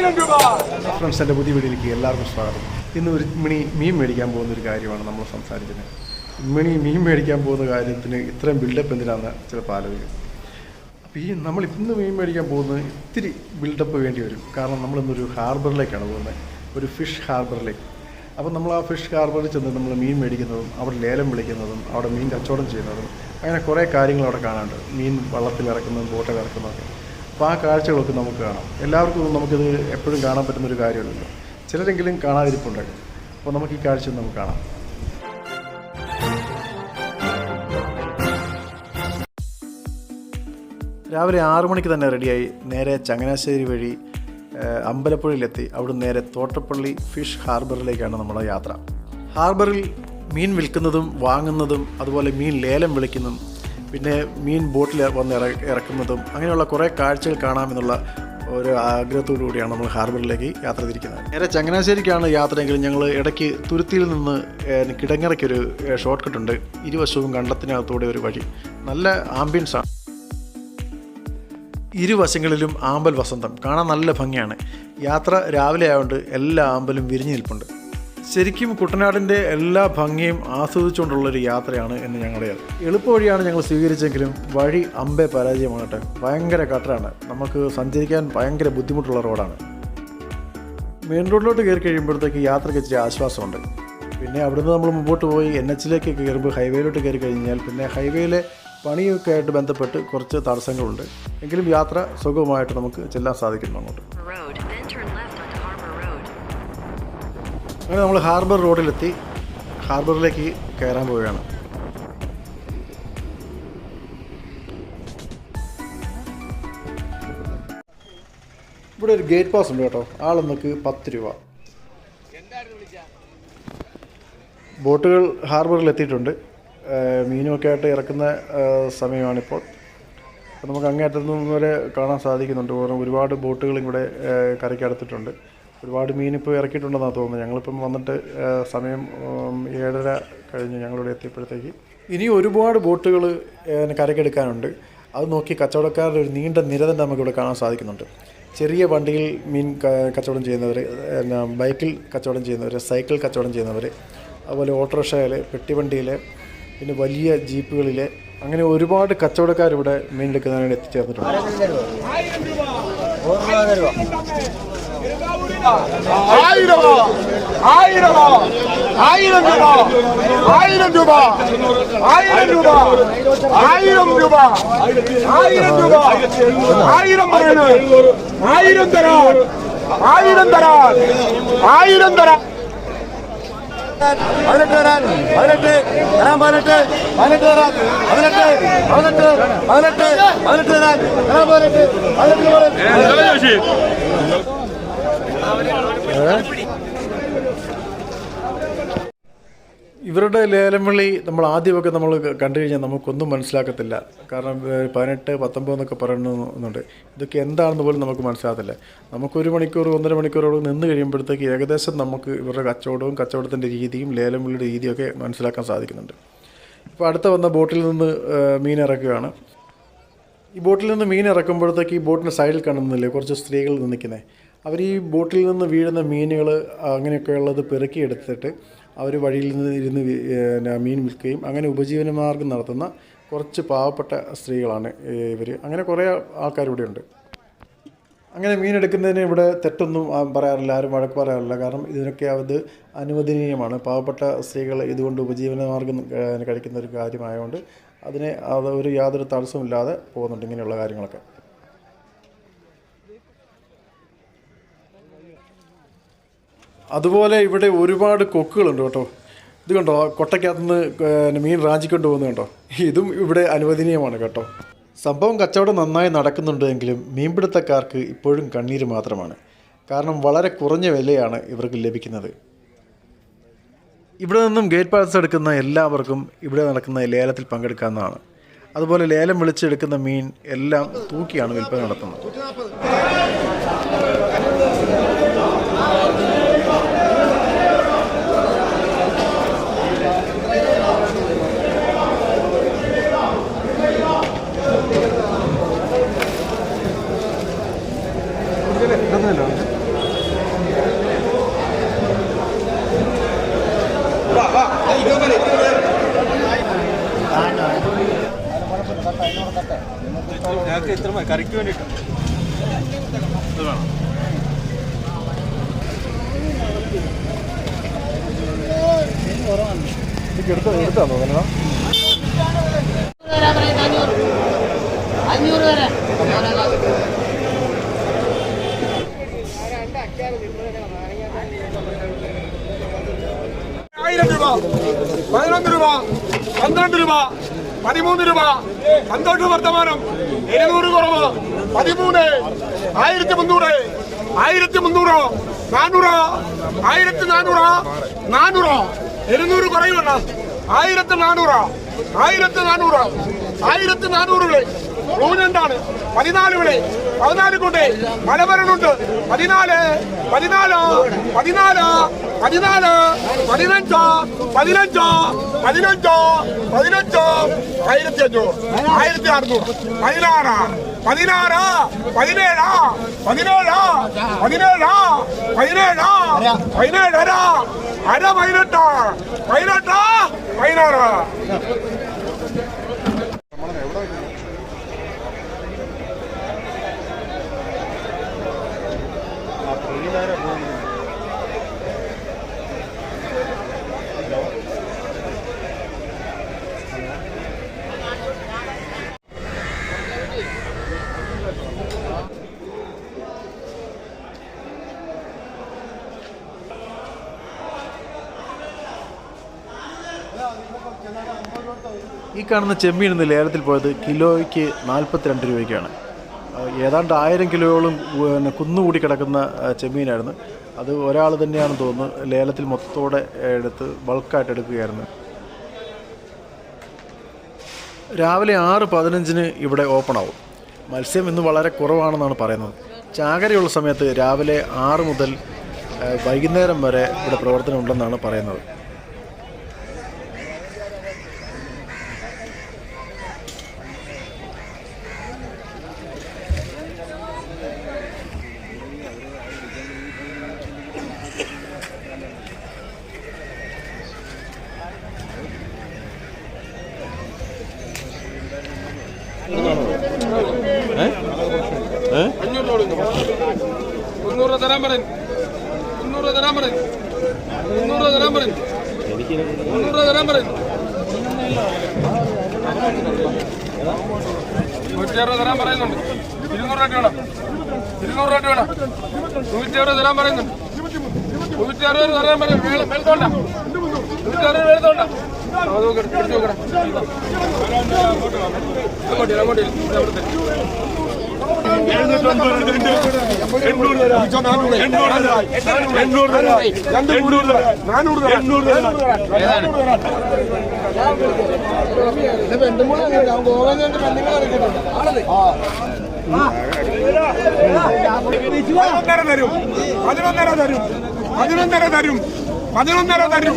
Friends എന്റെ പുതിയ വീഡിയോയിലേക്ക് എല്ലാവർക്കും സ്വാഗതം. ഇന്ന് ഒരു മണി മീൻ മേടിക്കാൻ പോകുന്ന ഒരു കാര്യമാണ് നമ്മൾ സംസാരിക്കുന്നത്. മണി മീൻ മേടിക്കാൻ പോകുന്ന കാര്യത്തിന് ഇത്രയും ബിൽഡപ്പ് എന്തിനാണെന്ന് ചിലപ്പോൾ ആലോചിക്കും അപ്പോൾ ഈ നമ്മൾ ഇന്ന് മീൻ മേടിക്കാൻ പോകുന്നത് ഇത്തിരി ബിൽഡപ്പ് വേണ്ടി വരും. കാരണം നമ്മളിന്നൊരു ഹാർബറിലേക്കാണ് പോകുന്നത്. ഒരു ഫിഷ് ഹാർബറിലേക്ക്. അപ്പോൾ നമ്മൾ ആ ഫിഷ് ഹാർബറിൽ ചെന്ന് നമ്മൾ മീൻ മേടിക്കുന്നതും അവിടെ ലേലം വിളിക്കുന്നതും അവിടെ മീൻ കച്ചവടം ചെയ്യുന്നതും അങ്ങനെ കുറേ കാര്യങ്ങൾ അവിടെ കാണാനുണ്ട്. മീൻ വള്ളത്തിൽ ഇറക്കുന്നതും ബോട്ടിൽ ഇറക്കുന്നതൊക്കെ അപ്പോൾ ആ കാഴ്ചകളൊക്കെ നമുക്ക് കാണാം. എല്ലാവർക്കും നമുക്കിത് എപ്പോഴും കാണാൻ പറ്റുന്ന ഒരു കാര്യമല്ലല്ലോ. ചിലരെങ്കിലും കാണാതിരിപ്പുണ്ടാകും അപ്പോൾ നമുക്ക് ഈ കാഴ്ച നമുക്ക് കാണാം. രാവിലെ ആറു മണിക്ക് തന്നെ റെഡിയായി നേരെ ചങ്ങനാശ്ശേരി വഴി അമ്പലപ്പുഴയിലെത്തി. അവിടെ നേരെ തോട്ടപ്പള്ളി ഫിഷ് ഹാർബറിലേക്കാണ് നമ്മുടെ യാത്ര. ഹാർബറിൽ മീൻ വിൽക്കുന്നതും വാങ്ങുന്നതും അതുപോലെ മീൻ ലേലം വിളിക്കുന്നതും പിന്നെ മീൻ ബോട്ടിൽ വന്ന് ഇറ ഇറക്കുന്നതും അങ്ങനെയുള്ള കുറേ കാഴ്ചകൾ കാണാമെന്നുള്ള ഒരു ആഗ്രഹത്തോടു കൂടിയാണ് നമ്മൾ ഹാർബറിലേക്ക് യാത്ര തിരിക്കുന്നത്. നേരെ ചങ്ങനാശ്ശേരിക്കാണ് യാത്രയെങ്കിൽ ഞങ്ങൾ ഇടയ്ക്ക് തുരുത്തിയിൽ നിന്ന് കിടങ്ങറയ്ക്കൊരു ഷോർട്ട് കട്ട് ഉണ്ട്. ഇരുവശവും കണ്ടത്തിനകത്തൂടെ ഒരു വഴി. നല്ല ആംബിയൻസ് ആണ്. ഇരുവശങ്ങളിലും ആമ്പൽ വസന്തം. കാണാൻ നല്ല ഭംഗിയാണ്. യാത്ര രാവിലെ ആയതുകൊണ്ട് എല്ലാ ആമ്പലും വിരിഞ്ഞു നിൽപ്പുണ്ട്. ശരിക്കും കുട്ടനാടിന്റെ എല്ലാ ഭംഗിയും ആസ്വദിച്ചുകൊണ്ടുള്ളൊരു യാത്രയാണ് എന്ന് ഞങ്ങളുടെ എളുപ്പ വഴിയാണ് ഞങ്ങൾ സ്വീകരിച്ചെങ്കിലും വഴി അമ്പെ പരാജയമാണ് കേട്ടോ ഭയങ്കര കട്ടറാണ്. നമുക്ക് സഞ്ചരിക്കാൻ ഭയങ്കര ബുദ്ധിമുട്ടുള്ള റോഡാണ്. മെയിൻ റോഡിലോട്ട് കയറി കഴിയുമ്പോഴത്തേക്ക് യാത്രയ്ക്ക് ഇച്ചിരി ആശ്വാസമുണ്ട്. പിന്നെ അവിടുന്ന് നമ്മൾ മുമ്പോട്ട് പോയി എൻ എച്ചിലേക്ക് കയറുമ്പോൾ ഹൈവേയിലോട്ട് കയറി കഴിഞ്ഞാൽ പിന്നെ ഹൈവേയിലെ പണിയൊക്കെ ആയിട്ട് ബന്ധപ്പെട്ട് കുറച്ച് തടസ്സങ്ങളുണ്ട്. എങ്കിലും യാത്ര സുഖമായിട്ട് നമുക്ക് ചെല്ലാൻ സാധിക്കുന്നു അങ്ങോട്ട്. അങ്ങനെ നമ്മൾ ഹാർബർ റോഡിലെത്തി. ഹാർബറിലേക്ക് കയറാൻ പോവുകയാണ്. ഇവിടെ ഒരു ഗേറ്റ് പാസ് ഉണ്ട് കേട്ടോ. ആളൊന്നക്ക് പത്ത് രൂപ. ബോട്ടുകൾ ഹാർബറിൽ എത്തിയിട്ടുണ്ട്. മീനുമൊക്കെ ആയിട്ട് ഇറക്കുന്ന സമയമാണിപ്പോൾ. നമുക്ക് അങ്ങേയറ്റത്തു നിന്ന് വരെ കാണാൻ സാധിക്കുന്നുണ്ട്. കാരണം ഒരുപാട് ബോട്ടുകൾ ഇവിടെ കരയ്ക്കടുത്തിട്ടുണ്ട് ഒരുപാട് മീൻ ഇപ്പോൾ ഇറക്കിയിട്ടുണ്ടെന്നാണ് തോന്നുന്നത്. ഞങ്ങളിപ്പം വന്നിട്ട് സമയം ഏഴര കഴിഞ്ഞ് ഞങ്ങളിവിടെ എത്തിയപ്പോഴത്തേക്ക് ഇനി ഒരുപാട് ബോട്ടുകൾ കരക്കെടുക്കാനുണ്ട് അത് നോക്കി കച്ചവടക്കാരുടെ ഒരു നീണ്ട നിര തന്നെ നമുക്കിവിടെ കാണാൻ സാധിക്കുന്നുണ്ട്. ചെറിയ വണ്ടിയിൽ മീൻ കച്ചവടം ചെയ്യുന്നവർ എന്നാ ബൈക്കിൽ കച്ചവടം ചെയ്യുന്നവർ സൈക്കിൾ കച്ചവടം ചെയ്യുന്നവർ അതുപോലെ ഓട്ടോറിക്ഷയിൽ പെട്ടിവണ്ടിയിൽ പിന്നെ വലിയ ജീപ്പുകളിൽ അങ്ങനെ ഒരുപാട് കച്ചവടക്കാരിവിടെ മീൻ എടുക്കുന്നതിനായിട്ട് എത്തിച്ചേർന്നിട്ടുണ്ട്. ആയിരം ആയിരം ആയിരം രൂപ. ആയിരം രൂപ. ആയിരം രൂപ. ആയിരം രൂപ. ആയിരം രൂപ. ആയിരം പറയണ. ആയിരം തരാൻ ആയിരം തരാൻ ആയിരം തരാൻ പതിനെട്ട് വരാൻ പതിനെട്ട്. വരാൻ പതിനെട്ട്. പതിനെട്ട് തരാൻ പതിനെട്ട്. പതിനെട്ട്. പതിനെട്ട്. പതിനെട്ട് തരാൻ തരാൻ പതിനെട്ട്. പതിനെട്ട് ഇവരുടെ ലേലം വിളി നമ്മൾ ആദ്യമൊക്കെ നമ്മൾ കണ്ടു കഴിഞ്ഞാൽ നമുക്കൊന്നും മനസ്സിലാക്കത്തില്ല. കാരണം പതിനെട്ട് പത്തൊമ്പത് എന്നൊക്കെ പറയുന്നുണ്ട്. ഇതൊക്കെ എന്താണെന്ന് പോലും നമുക്ക് മനസ്സിലാകത്തില്ല. നമുക്കൊരു മണിക്കൂർ ഒന്നര മണിക്കൂറോട് നിന്ന് കഴിയുമ്പോഴത്തേക്ക് ഏകദേശം നമുക്ക് ഇവരുടെ കച്ചവടവും കച്ചവടത്തിന്റെ രീതിയും ലേലം വിളിയുടെ രീതിയൊക്കെ മനസ്സിലാക്കാൻ സാധിക്കുന്നുണ്ട്. ഇപ്പോൾ അടുത്ത വന്ന ബോട്ടിൽ നിന്ന് മീൻ ഇറക്കുകയാണ്. ഈ ബോട്ടിൽ നിന്ന് മീൻ ഇറക്കുമ്പോഴത്തേക്ക് ഈ ബോട്ടിന്റെ സൈഡിൽ കാണുന്നില്ലേ? കുറച്ച് സ്ത്രീകൾ നിൽക്കുന്നത് അവർ ഈ ബോട്ടിൽ നിന്ന് വീഴുന്ന മീനുകൾ അങ്ങനെയൊക്കെ ഉള്ളത് പെറുക്കി എടുത്തിട്ട് അവർ വഴിയിൽ നിന്ന് ഇരുന്ന് പിന്നെ മീൻ വിൽക്കുകയും അങ്ങനെ ഉപജീവനമാർഗം നടത്തുന്ന കുറച്ച് പാവപ്പെട്ട സ്ത്രീകളാണ് ഇവർ അങ്ങനെ കുറേ ആൾക്കാർ ഇവിടെ ഉണ്ട്. അങ്ങനെ മീനെടുക്കുന്നതിന് ഇവിടെ തെറ്റൊന്നും പറയാറില്ല ആരും വഴക്ക് പറയാറില്ല. കാരണം ഇതിനൊക്കെ അത് അനുവദനീയമാണ്. പാവപ്പെട്ട സ്ത്രീകൾ ഇതുകൊണ്ട് ഉപജീവനമാർഗം കഴിക്കുന്ന ഒരു കാര്യമായതുകൊണ്ട് അതിനെ അത് ഒരു യാതൊരു തടസ്സമില്ലാതെ പോകുന്നുണ്ട് ഇങ്ങനെയുള്ള കാര്യങ്ങളൊക്കെ. അതുപോലെ ഇവിടെ ഒരുപാട് കൊക്കുകളുണ്ട് കേട്ടോ. ഇത് കണ്ടോ? കൊട്ടയ്ക്കകത്തുനിന്ന് നിന്ന് മീൻ റാഞ്ചിക്കൊണ്ട് പോകുന്നത് കണ്ടോ? ഇതും ഇവിടെ അനുവദനീയമാണ് കേട്ടോ. സംഭവം കച്ചവടം നന്നായി നടക്കുന്നുണ്ടെങ്കിലും മീൻപിടുത്തക്കാർക്ക് ഇപ്പോഴും കണ്ണീര് മാത്രമാണ്. കാരണം വളരെ കുറഞ്ഞ വിലയാണ് ഇവർക്ക് ലഭിക്കുന്നത്. ഇവിടെ നിന്നും ഗേറ്റ് പാസ് എടുക്കുന്ന എല്ലാവർക്കും ഇവിടെ നടക്കുന്ന ലേലത്തിൽ പങ്കെടുക്കാവുന്നതാണ്. അതുപോലെ ലേലം വിളിച്ചെടുക്കുന്ന മീൻ എല്ലാം തൂക്കിയാണ് വിൽപ്പന നടത്തുന്നത്. കറിക്ക് വേണ്ടിയിട്ട്. എടുത്തോ എടുത്താ തോന്നണം? അഞ്ഞൂറ് വരെ. ആയിരം രൂപ പതിനൊന്ന് രൂപ പന്ത്രണ്ട് രൂപ പതിമൂന്ന് രൂപ സന്തോഷ വർത്തമാനം. ഇരുന്നൂറ് കുറവ് പതിമൂന്ന്. ആയിരത്തി മുന്നൂറ്. ആയിരത്തി മുന്നൂറ്? നാനൂറ്? ആയിരത്തി നാനൂറ്? നാനൂറ്? ഇരുന്നൂറ് കുറയുമല്ല. ആയിരത്തി നാനൂറ്? ആയിരത്തി നാനൂറ്? ആയിരത്തി നാനൂറ് വിളി ൂഞ്ഞെന്താണ് പതിനാല് വിളി പതിനാല് കൊണ്ട് മലബരനുണ്ട് പതിനാല് പതിനാല് പതിനാല് പതിനാല് പതിനഞ്ച് പതിനഞ്ച് പതിനഞ്ച് പതിനഞ്ച് ആയിരത്തി അഞ്ഞൂറ് ആയിരത്തി അറുന്നൂറ് പതിനാറ് പതിനാറ് പതിനേഴ് പതിനേഴ് പതിനേഴ് പതിനേഴ് പതിനേഴര അര പതിനെട്ട് പതിനെട്ട് പതിനാറ് ഈ കാണുന്ന ചെമ്മീൻ ഇന്ന് ലേലത്തിൽ പോയത് കിലോയ്ക്ക് നാൽപ്പത്തിരണ്ട് രൂപയ്ക്കാണ്. ഏതാണ്ട് ആയിരം കിലോയോളം പിന്നെ കുന്നുകൂടി കിടക്കുന്ന ചെമ്മീനായിരുന്നു. അത് ഒരാൾ തന്നെയാണെന്ന് തോന്നുന്നു. ലേലത്തിൽ മൊത്തത്തോടെ എടുത്ത് ബൾക്കായിട്ട് എടുക്കുകയായിരുന്നു. രാവിലെ ആറ് പതിനഞ്ചിന് ഇവിടെ ഓപ്പൺ ആവും മത്സ്യം ഇന്ന് വളരെ കുറവാണെന്നാണ് പറയുന്നത്. ചാകരയുള്ള സമയത്ത് രാവിലെ ആറ് മുതൽ വൈകുന്നേരം വരെ ഇവിടെ പ്രവർത്തനം ഉണ്ടെന്നാണ് പറയുന്നത് മുന്നൂറ് തരാൻ പറയും മുന്നൂറ് തരാൻ പറയും മുന്നൂറ് തരാൻ പറയും മുന്നൂറ് തരാൻ പറയും നൂറ്റി അറുപത് തരാൻ പറയുന്നുണ്ട്. ഇരുന്നൂറ് രൂപ വേണം. ഇരുന്നൂറ് രൂപ വേണം. നൂറ്റി അറുപത് തരാൻ പറയുന്നുണ്ട്. നൂറ്റി അറുപത് തരാൻ പറയും മേള- മേളത്തോണ്ട നൂറ്റി അറുപത് മേളത്തോണ്ട ആ, നോക്കട്ടെ, പിടിച്ച് നോക്കട്ടെ. അങ്ങോട്ട് ഇരി, അങ്ങോട്ട് അവിടുത്തെ. പതിനൊന്നര തരും. പതിനൊന്നര തരും. പതിനൊന്നര തരും. പതിനൊന്നര തരും.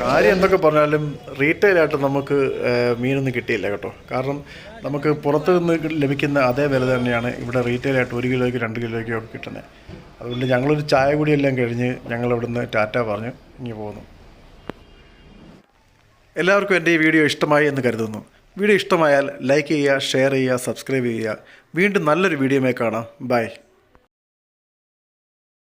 കാര്യം എന്തൊക്കെ പറഞ്ഞാലും റീറ്റെയിലായിട്ട് നമുക്ക് മീനൊന്നും കിട്ടിയില്ല കേട്ടോ. കാരണം നമുക്ക് പുറത്ത് നിന്ന് ലഭിക്കുന്ന അതേ വില തന്നെയാണ് ഇവിടെ റീറ്റെയിലായിട്ട് ഒരു കിലോയ്ക്ക് രണ്ട് കിലോയ്ക്കും ഒക്കെ കിട്ടുന്നത്. അതുകൊണ്ട് ഞങ്ങളൊരു ചായ കൂടിയെല്ലാം കഴിഞ്ഞ് ഞങ്ങൾ ഇവിടുന്ന് ടാറ്റ പറഞ്ഞ് ഇങ്ങനെ പോകുന്നു. എല്ലാവർക്കും എന്റെ ഈ വീഡിയോ ഇഷ്ടമായി എന്ന് കരുതുന്നു. വീഡിയോ ഇഷ്ടമായാൽ ലൈക്ക് ചെയ്യുക ഷെയർ ചെയ്യുക സബ്സ്ക്രൈബ് ചെയ്യുക. വീണ്ടും നല്ലൊരു വീഡിയോമേ കാണാം. ബൈ.